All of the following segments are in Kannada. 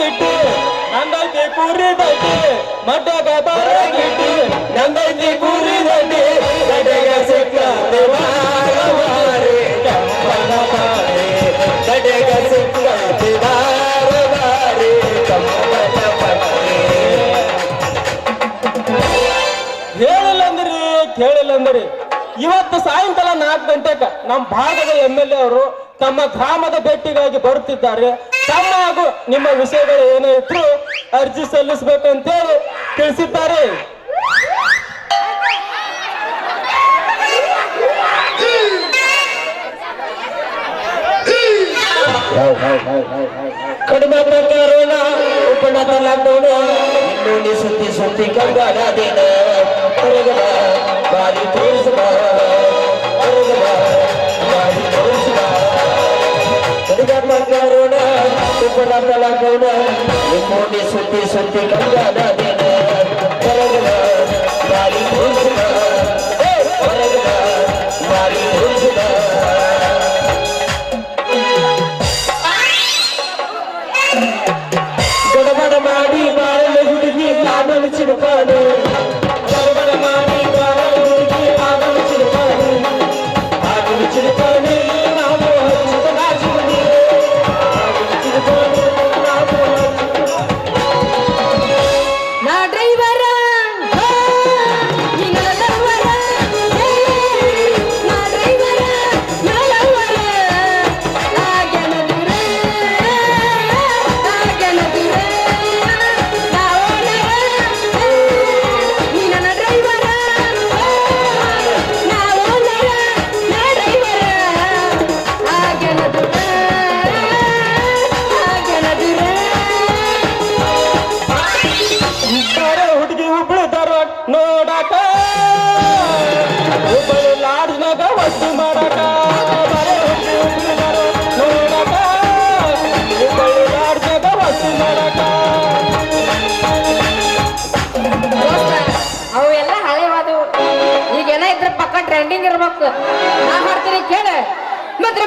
ಗಿಟ್ಟಿ ನಂದೈತಿ ಕುರಿ ದಡ್ಡಿ ಮಡ್ಡಗ ಬರ ಗಿಟ್ಟಿ ನಂದೈತಿ ಕುರಿ ದಡ್ಡಿ ಕಡೆಗ ಸಿಕ್ಕ ಕಂಪನ ಬಾರಿ ಕಡೆಗ ಸಿಕ್ಕ ಬಾರಿ ಕಂಪನ ಬಾರಿ ಹೇಳಿಲ್ಲ ಅಂದ್ರಿ ಕೇಳಿಲ್ಲ ಅಂದ್ರಿ ಇವತ್ತು ಸಾಯಂಕಾಲ ಗಂಟೆಗೆ ನಮ್ಮ ಭಾಗದ ಎಂ ಎಲ್ ಅವರು ತಮ್ಮ ಗ್ರಾಮದ ಭೇಟಿಗಾಗಿ ಬರುತ್ತಿದ್ದಾರೆ. ತಮ್ಮ ಹಾಗೂ ನಿಮ್ಮ ವಿಷಯಗಳು ಏನೇ ಇದ್ರು ಅರ್ಜಿ ಸಲ್ಲಿಸಬೇಕಂತೇಳಿ ತಿಳಿಸಿದ್ದಾರೆ. ಕಡಿಮೆ ಪ್ರಕರಣ ಇನ್ನೊಂದು ಸುತ್ತಿ ಸುತ್ತಿ ಕಂಗಾಲ ದಿನ ಬಾರಿ ತೋರಿಸುವ ಕಡಿಮೆ ಪ್ರಕರಣ ಉಪನತ ಲಾಕ್ಡೌನ್ ಇನ್ನೊಂದು ಸುತ್ತಿ ಸುತ್ತಿ ಕಂಗಾಲಾದೇನ ಹೊರಗಡ ನೋಡಾಕ. ಹುಬ್ಬಳ್ಳಿ ಲಾಡ್ಜ್ನಾಗ ಒಟ್ಟು ಮಾಡಕ. ನೋಡಕ. ಹುಬ್ಬಳ್ಳಿ ಲಾಡ್ಜ್ನಾಗ ವಸ್ತು ಮಾಡಾಕ. ದೋಸ್ತ, ಅವು ಎಲ್ಲ ಹಳೆವಾದು. ಈಗ ಏನ ಇದ್ರ ಪಕ್ಕ ಟ್ರೆಂಡಿಂಗ್ ಇರ್ಬೇಕು. ನಾ ಮಾಡ್ತೀನಿ ಕೇಳ. ಮತ್ತೆ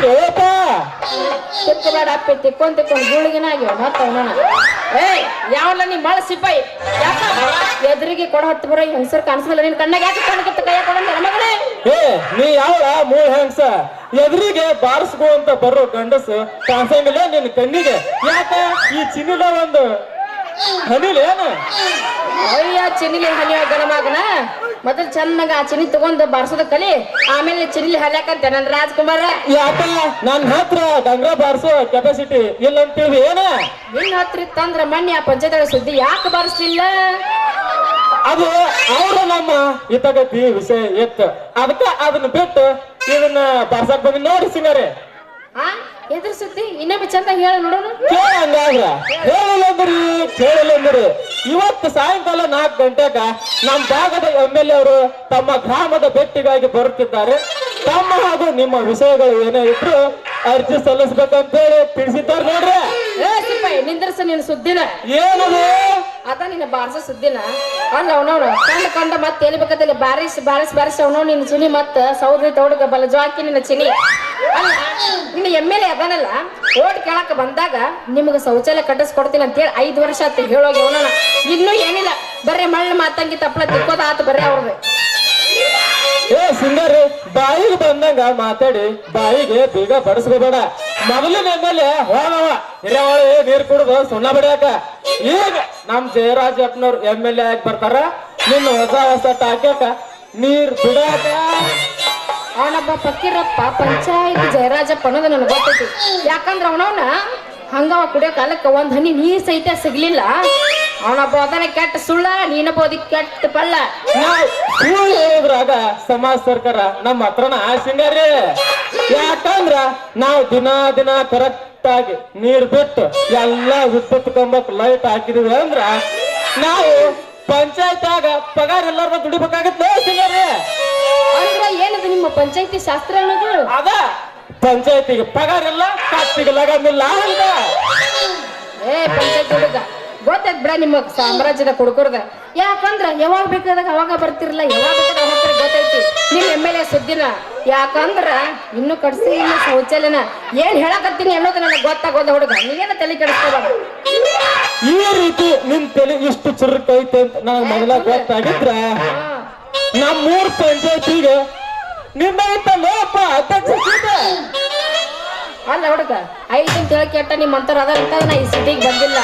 ಕೇಳಪ್ಪ ತಿಕ್ಕಬೇಡ ಅಪ್ಪಿ ತಿಕ್ಕೊಂಡ್ ತಿಕ್ಕೊಂಡ್ ಗುಳಿಗಿನ ಆಗ್ಯಾವ ಮತ್ತ ಅವನ ಏಯ್ ಯಾವಲ್ಲ ನೀ ಮಳ ಸಿಪಾಯಿ ಯಾಕ? ಎದುರಿಗೆ ಕೊಡ ಹತ್ತು ಬರೋ ಹೆಂಗಸರ್ ಕಾಣಿಸಲ್ಲ ನಿನ್ ಕಣ್ಣಾಗ ಯಾಕೆ ಕಣ್ಣಿತ್ತ ಕೈ ಕೊಡಂತ ಮಗನೇ? ಏ ನೀ ಯಾವ ಮೂಳ ಹೆಂಸ ಎದುರಿಗೆ ಬಾರಿಸ್ಕೋ ಅಂತ ಬರೋ ಗಂಡಸು ಕಾಣಿಸಂಗಿಲ್ಲ ನಿನ್ನ ಕಣ್ಣಿಗೆ. ಯಾಕ? ಈ ಚಿನ್ನದ ಒಂದು ಹನಿಲ್ ಚಿನ್ನಿಲಿ ಹಲಿಯ ಗಣಮಗನ ಮೊದಲು ಚೆನ್ನಾಗ ಆ ಚಿನ್ನಿ ತಗೊಂಡು ಬಾರ್ಸೋದ ಕಲಿ ಆಮೇಲೆ ಚಿನ್ನಿಲಿ ಹಲ್ಯಾಕಂತೆ ನನ್ ರಾಜ್ಕುಮಾರ. ಯಾಕ ನನ್ನ ಹತ್ರ ಡಂಗ್ರ ಬಾರಿಸೋ ಕೆಪಾಸಿಟಿ ಇಲ್ಲ ಅಂತೀವಿ ಏನ? ನಿನ್ನ ಹತ್ರ ಇತ್ತಂದ್ರ ಮಣ್ಣಿ ಆ ಪಂಚದಳ ಸುದ್ದಿ ಯಾಕೆ ಬಾರಿಸ್ಲಿಲ್ಲ? ಅದು ಅವ್ರು ನಮ್ಮ ಇತಗತಿ ವಿಷಯ ಇತ್ತು. ಅದಕ್ಕೆ ಅದನ್ನ ಬಿಟ್ಟು ಇದನ್ನ ಬಾರ್ಸಕ್ ಬಂದ್ ನೋಡಿ ಸಿಂಗಾರೆ. ಎದ್ರ ಸುದ್ದಿ ಇನ್ನೊಮ್ಮೆ ಚಂದ ಹೇಳಿ ನೋಡೋಣ. ಕೇಳ ಹಂಗಾದ್ರ. ಹೇಳಿಲ್ಲ ಅಂದ್ರಿ ಕೇಳಿಲ್ಲ ಅಂದ್ರಿ. ಇವತ್ತು ಸಾಯಂಕಾಲ ನಾಲ್ಕು ಗಂಟೆಗ ನಮ್ಮ ಭಾಗದ ಎಂ ಎಲ್ ಅವರು ತಮ್ಮ ಗ್ರಾಮದ ಭೇಟಿಗಾಗಿ ಬರುತ್ತಿದ್ದಾರೆ. ತಮ್ಮ ಹಾಗೂ ನಿಮ್ಮ ವಿಷಯಗಳು ಏನೇ ಇದ್ರು ಅರ್ಜಿ ಸಲ್ಲಿಸ್ಬೇಕಂತ ಹೇಳಿ ತಿಳಿಸಿದ್ದಾರೆ ನೋಡ್ರಿ. ನಿಂದ್ರಸ ನಿನ್ ಸುದ್ದಿನ. ಏನದು? ಅದ ನಿನ್ನ ಬಾರಿಸೋ ಸುದ್ದಿನ. ಅಲ್ಲ ಅವನವನು ಕಂಡ ಕಂಡ ಮತ್ತೆ ಎಲ್ಲಿ ಬೇಕಾದಲ್ಲಿ ಬಾರಿಸ್ ಬಾರಿಸ್ ಬಾರಿಸ್ ಅವನವ್ ನಿನ್ನ ಚುನಿ ಮತ್ತೆ ಸೌದ್ರಿ ತೌಡಗ ಬಲ ಜಾಕಿ ನಿನ್ನ ಚಿನಿ. ನಿನ್ನ ಎಂ ಎಲ್ ಎ ಅದನಲ್ಲ ಓಟ್ ಕೇಳಕ್ ಬಂದಾಗ ನಿಮ್ಗೆ ಶೌಚಾಲಯ ಅಂತ ಅಂತೇಳಿ ಐದು ವರ್ಷ ಆತು ಹೇಳೋಗಿ ಅವನ ಇನ್ನೂ ಏನಿಲ್ಲ, ಬರ್ರಿ ಮಳ್ಳ ಮಾತಂಗಿ ತಪ್ಪಲ ತಿಕ್ಕೋದ ಆತು ಬರ್ರಿ ಅವ್ರದ್ದು ಏ ಸುಂದರ್ ಬಾಯಿಗೆ ಬಂದಂಗ ಮಾತಾಡಿ, ಬಾಯಿಗೆ ಬೀಗ ಬಡಿಸ್ಕೋಬೇಡ. ಮೊದಲಿನ ನಮ್ಮಲ್ಲಿ ಹೋಗವ ಹಿರಿಯವಳಿ ನೀರ್ ಕುಡಿದು ಸುಣ್ಣ ಬಡಿಯಾಕ. ಈಗ ನಮ್ ಜಯರಾಜ್ ಅಪ್ಪನವ್ರು ಎಂ ಎಲ್ ಎ ಆಗಿ ಬರ್ತಾರ. ನಿನ್ನ ಹೊಸ ಹೊಸ ಟಾಕ್ಯಾಕ ನೀರ್ ಬಿಡಾಕ ಅವನಪ್ಪ ಫಕೀರಪ್ಪ ಪಂಚಾಯತ್ ಜಯರಾಜಪ್ಪ ಅನ್ನೋದು ನನ್ಗೆ ಗೊತ್ತೈತಿ. ಯಾಕಂದ್ರೆ ಅವನವನ ಹಂಗವ ಕುಡಿಯೋ ಕಾಲಕ್ಕೆ ಒಂದ್ ಹನಿ ನೀರ್ ಸಹಿತ ಸಿಗ್ಲಿಲ್ಲ. ಅವನೊಬ್ಬ ಅದನ್ನ ಕೆಟ್ಟ ಸುಳ್ಳ ನೀನೊಬ್ಬ ಅದಕ್ಕೆ ಕೆಟ್ಟ ಪಳ್ಳ ನಾವ್ ಸುಳ್ಳು ಹೇಳಿದ್ರಾಗ ಸಮಾಜ ಸರ್ಕಾರ ನಮ್ಮ ಹತ್ರನ ಸಿಂಗಾರಿ ಯಾಕಂದ್ರ ನಾವು ದಿನ ದಿನ ಕರೆಕ್ಟ್ ಆಗಿ ನೀರ್ ಬಿಟ್ಟು ಎಲ್ಲಾ ವಿದ್ಯುತ್ ಕಂಬಕ್ ಲೈಟ್ ಹಾಕಿದ್ವಿ ಅಂದ್ರ ನಾವು ಪಂಚಾಯತ್ಯಾಗ ಪಗಾರ ಎಲ್ಲಾರು ದುಡಿಬೇಕಾಗತ್ತೆ ಅಂದ್ರ ಏನದು ನಿಮ್ಮ ಪಂಚಾಯತಿ ಶಾಸ್ತ್ರ ಅನ್ನೋದು? ಅದ ಪಂಚಾಯತಿಗೆ ಪಗಾರ ಇಲ್ಲ ಕತ್ತಿಗೆ ಲಗಮಿಲ್ಲ ಅಂತ ಏ ಪಂಚಾಯತ್ ಹುಡುಗ ಗೊತ್ತಾಯ್ತು ಬಿಡ ನಿಮ್ಮ ಸಾಮ್ರಾಜ್ಯದ ಕುಡ್ಕುರ್ದ. ಯಾಕಂದ್ರ ಯಾವಾಗ ಬೇಕಾದಾಗ ಅವಾಗ ಬರ್ತಿರಲ್ಲ ಯಾವಾಗ ಬೇಕಾದಾಗ ಯಾಕಂದ್ರ ಇನ್ನು ಕಟ್ಸಿ ಇಲ್ಲ ಶೌಚಾಲಯನ ಏನ್ ಹೇಳಕತ್ತೀನಿ ಅನ್ನೋದು ನನಗೆ ಗೊತ್ತಾಗೋದ ಹುಡುಗ. ನೀವೇನ ತಲೆ ಕೆಡಿಸ್ಕೋಬೇಡ. ಈ ರೀತಿ ನಿನ್ ತಲೆ ಇಷ್ಟು ಚುರುಕೈತೆ ಅಂತ ನನಗೆ ಮೊದಲ ಗೊತ್ತಾಗಿದ್ರ. ನಮ್ಮೂರ್ ಪಂಚಾಯತಿಗೆ ನಿನ್ನ ಲೋಪ ಅಧ್ಯಕ್ಷ ಅಲ್ಲ ಹುಡುಗ ಐದು ಅಂತ ಹೇಳಿ ಕೆಟ್ಟ ನಿಮ್ಮಂತರ ಅದ ಅಂತ ನಾ ಈ ಸಿಟಿಗೆ ಬಂದಿಲ್ಲ.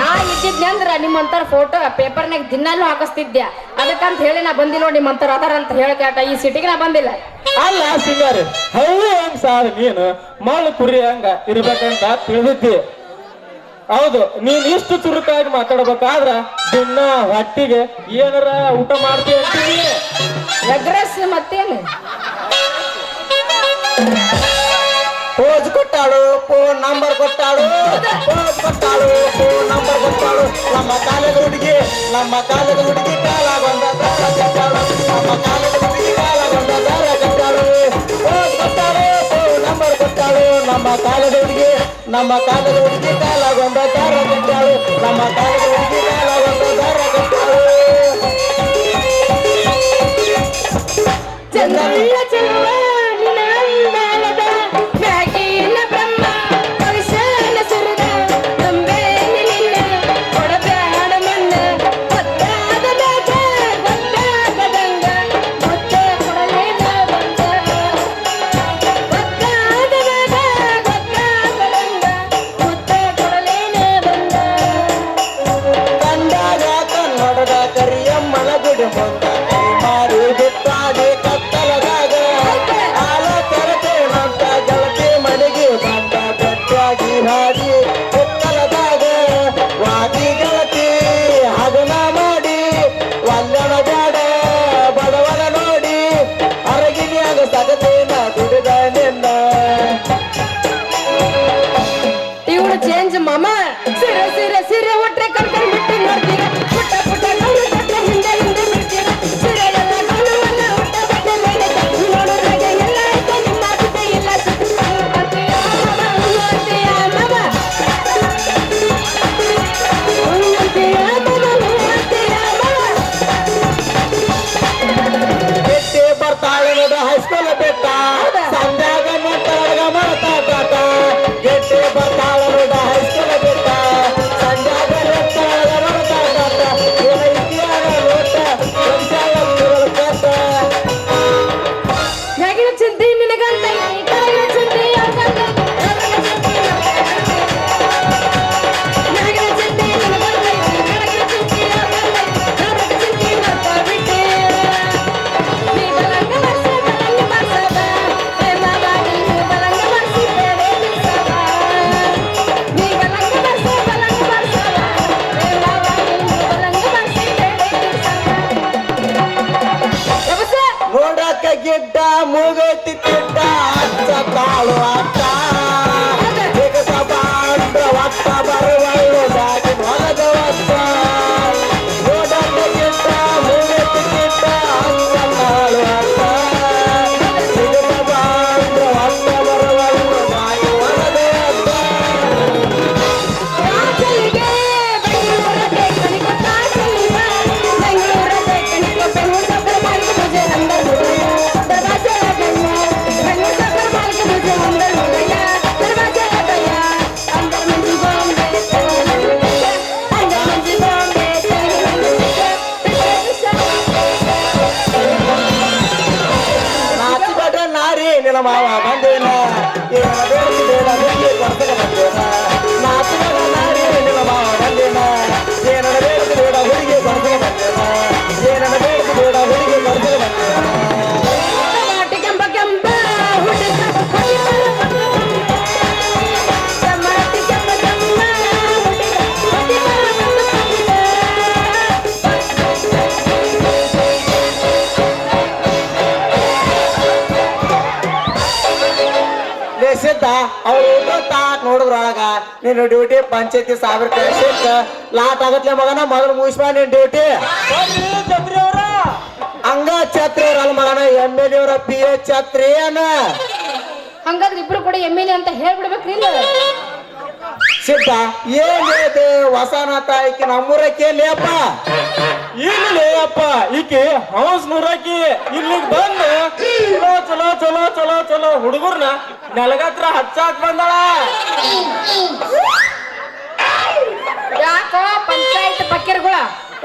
ನಾ ಇದ್ದಿದ್ನೆ ಅಂದ್ರ ನಿಮ್ಮಂತರ ಫೋಟೋ ಪೇಪರ್ನಾಗ ದಿನಾಲು ಹಾಕಿಸ್ತಿದ್ದೆ ಅದಕ್ಕಂತ ಹೇಳಿ ನಾ ಬಂದಿಲ್ಲ ನಿಮ್ಮಂತರ ಅದಾರ ಅಂತ ಹೇಳಿ ಕೇಟ ಈ ಸಿಟಿಗೆ ನಾ ಬಂದಿಲ್ಲ. ಅಲ್ಲ ಸಿಂಗಾರಿ ಹೌದು ಹಂಗ ಸಾರ್ ನೀನು? ಮಳ್ಳು ಕುರಿ ಹಂಗ ಇರ್ಬೇಕಂತ ತಿಳಿದಿದ್ದಿ. ಹೌದು ನೀನ್ ಇಷ್ಟು ಚುರುಕಾಗಿ ಮಾತಾಡ್ಬೇಕಾದ್ರ ದಿನ ಹೊಟ್ಟಿಗೆ ಏನಾರ ಊಟ ಮಾಡ್ತೀವಿ ಅಂತೀನಿ. ಎಗ್ರೆಸ್ ಮತ್ತೇನು? పోజు కొట్టాడు పో నంబర్ కొట్టాడు. పోజు కొట్టాడు పో నంబర్ కొట్టాడు. నమ్మ కాలేజీ నమ్మ కాలేజీ కాలా కొండ దారా కట్టాడు. నమ్మ కాలేజీ కాలా కొండ దారా కట్టాడు. పోజు కొట్టాడు పో నంబర్ కొట్టాడు. నమ్మ కాలేజీ నమ్మ కాలేజీ కాలా కొండ దారా కట్టాడు. నమ్మ కాలేజీ కాలా కొండ దారా కట్టాడు. చంద్రమల్ల చంద్ర ನೋಡಿದ್ರೊಳಗ ನೀನು ಡ್ಯೂಟಿ ಪಂಚಾಯತಿ ಸಾವಿರ ಕಳ್ಸಿಕ್ಕ ಲಾಟ್ ಆಗತ್ಲೆ ಮಗನ ಮೊದಲು ಮುಗಿಸ್ಬಾ ನಿನ್ ಡ್ಯೂಟಿ ಹಂಗ ಛತ್ರಿ ಅವ್ರಲ್ಲ ಮಗನ ಎಂ ಎಲ್ ಎವ್ರ ಪಿ ಎಚ್ ಛತ್ರಿ ಏನ? ಹಂಗಾದ್ರೆ ಇಬ್ರು ಕೂಡ ಎಂ ಎಲ್ ಎ ಅಂತ ಹೇಳ್ಬಿಡ್ಬೇಕ್ರಿ ಸಿದ್ಧ ಹೊಸ ಹೊಸನಾಥ ಆಯ್ಕೆ ನಮ್ಮೂರಕ್ಕೆ ಲೇಪ ಇಲ್ಲಿ ಅಪ್ಪ ಈಕಿ ಹೌಸ್ ನೂರಾಕಿ ಇಲ್ಲಿಗೆ ಬಂದು ಚಲೋ ಚಲೋ ಚಲೋ ಚಲೋ ಚಲೋ ಹುಡುಗರ್ನ ನೆಲಗತ್ರ ಹಚ್ಚಾಕ್ ಬಂದಾಳ. ಯಾಕೋ ಪಂಚಾಯತ್ ಪಕ್ಕಿರ್ಗಳ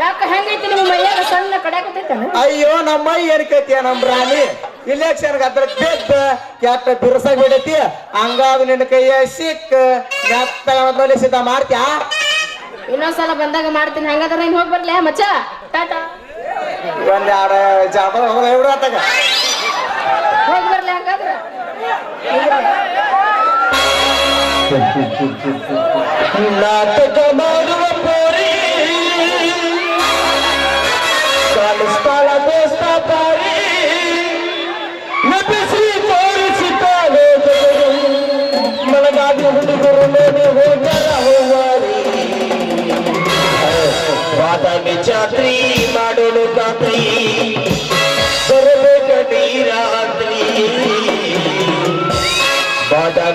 ಯಾಕ ಹೆಂಗೈತಿ ನಿಮ್ಮ ಮೈಯಾಗ ಸಣ್ಣ ಕಡ್ಯಾಕತೈತೇನ ಅಯ್ಯೋ ನಮ್ಮ ಏನ್ಕೈತಿಯ ನಮ್ ರಾಣಿ? ಇಲೆಕ್ಷನ್ ಅದ್ರ ಬಿದ್ದ ಕೆಟ್ಟ ಬಿರ್ಸಾಗ ಬಿಡೈತಿ. ಹಂಗಾದ ನಿನ್ನ ಕೈಯ ಸಿಕ್ಕ ನೆತ್ತ ಸಿದ್ಧ ಮಾಡ್ತ್ಯಾ? ಇನ್ನೊಂದ್ಸಲ ಬಂದಾಗ ಮಾಡ್ತೀನಿ. ಹಂಗಾದ್ರೆ ನೀನ್ ಹೋಗಿ ಬರ್ಲಿ ಮಚ್ಚ? ಟಾಟಾ ಒಂದ್ ಎರಡು ಆತಾಗ? ಹೋಗಿ ಬರ್ಲಿ ಹಂಗಾದ್ರೆ. ನಾಟಕ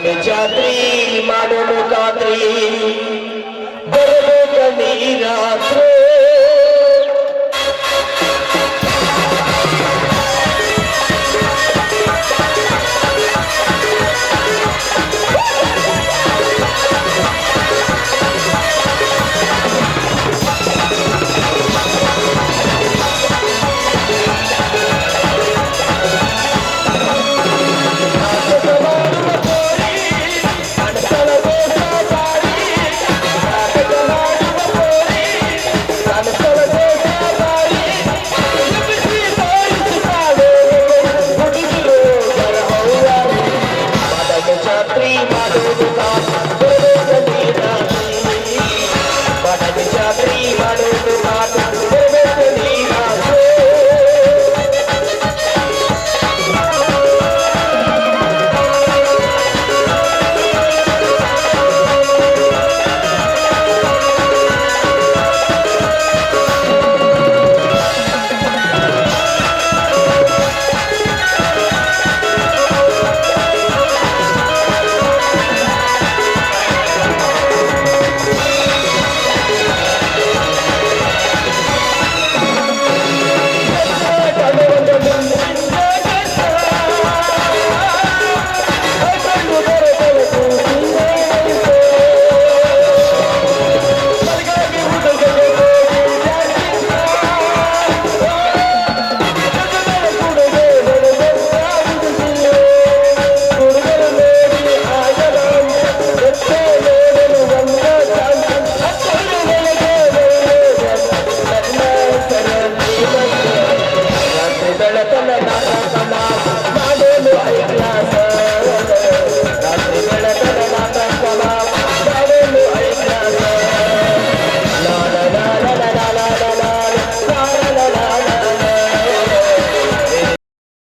আমি যাত্রী মানব কাত্রী বলব তুমি রাত্র